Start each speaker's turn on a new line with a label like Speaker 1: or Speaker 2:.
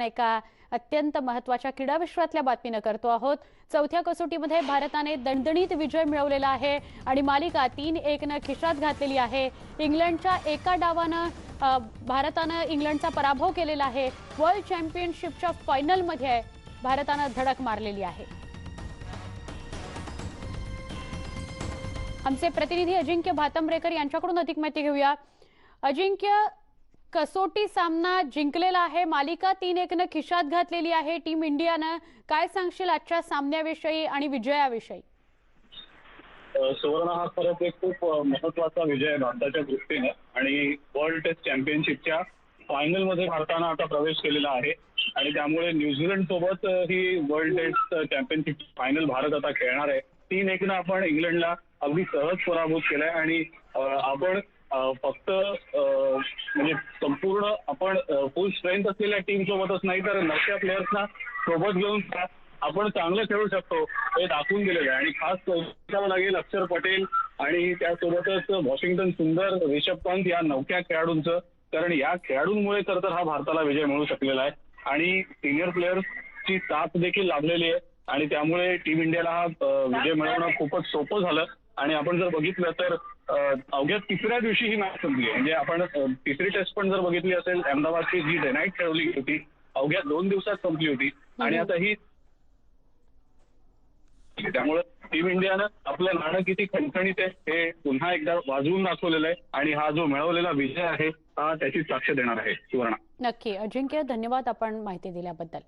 Speaker 1: एका अत्यंत महत्त्वाच्या क्रीडा विश्वातल्या बातमीनं करतो आहोत. चौथ्या कसोटीमध्ये भारताने दणदणीत विजय मिळवलेला आहे आणि मालिका तीन एकनं खिशात घातलेली आहे. इंग्लंडच्या एका डावानं भारतानं इंग्लंडचा पराभव केलेला आहे. वर्ल्ड चॅम्पियनशिपच्या फायनलमध्ये भारतानं धडक मारलेली आहे. आमचे प्रतिनिधी अजिंक्य भातंब्रेकर यांच्याकडून अधिक माहिती घेऊया. अजिंक्य कसोटी सामना जिंकलेला आहे. मालिका तीन एकनं खिशात घातलेली आहे. टीम इंडियानं काय सांगशील आजच्या सामन्याविषयी आणि विजयाविषयी?
Speaker 2: सुवर्ण हा खरंच एक खूप महत्त्वाचा विजय आहे भारताच्या दृष्टीने. आणि वर्ल्ड टेस्ट चॅम्पियनशिपच्या फायनलमध्ये भारतानं आता प्रवेश केलेला आहे. आणि त्यामुळे न्यूझीलंड सोबत ही world test championship final Bharat आता खेळणार आहे. तीन एकनं आपण इंग्लंडला अगदी सहज पराभूत केलाय. आणि आपण फक्त म्हणजे संपूर्ण आपण फुल स्ट्रेंथ असलेल्या टीम सोबतच नाही तर नवख्या प्लेयर्सना सोबत घेऊन आपण चांगलं खेळू शकतो हे दाखवून दिलेलं आहे. आणि खास लागेल अक्षर पटेल आणि त्यासोबतच वॉशिंग्टन सुंदर रिषभ पंत या नवख्या खेळाडूंचं कारण या खेळाडूंमुळे तर तर हा भारताला विजय मिळू शकलेला आहे. आणि सिनियर प्लेयर्सची साथ देखील लाभलेली आहे. आणि त्यामुळे टीम इंडियाला हा विजय मिळवणं खूपच सोपं झालं. आणि आपण जर बघितलं तर अवघ्या तिसऱ्या दिवशी ही मॅच संपली म्हणजे आपण तिसरी टेस्ट पण जर बघितली असेल अहमदाबादची जी डे नाईट ठेवली होती अवघ्या दोन दिवसात संपली होती. आणि आता ही त्यामुळे टीम इंडियानं आपलं नाणं किती खणखणीत आहे हे पुन्हा एकदा वाजवून दाखवलेलं आहे. आणि हा जो मिळवलेला विजय आहे हा त्याची साक्ष देणार आहे सुवर्णा.
Speaker 1: नक्की. अजिंक्य धन्यवाद आपण माहिती दिल्याबद्दल.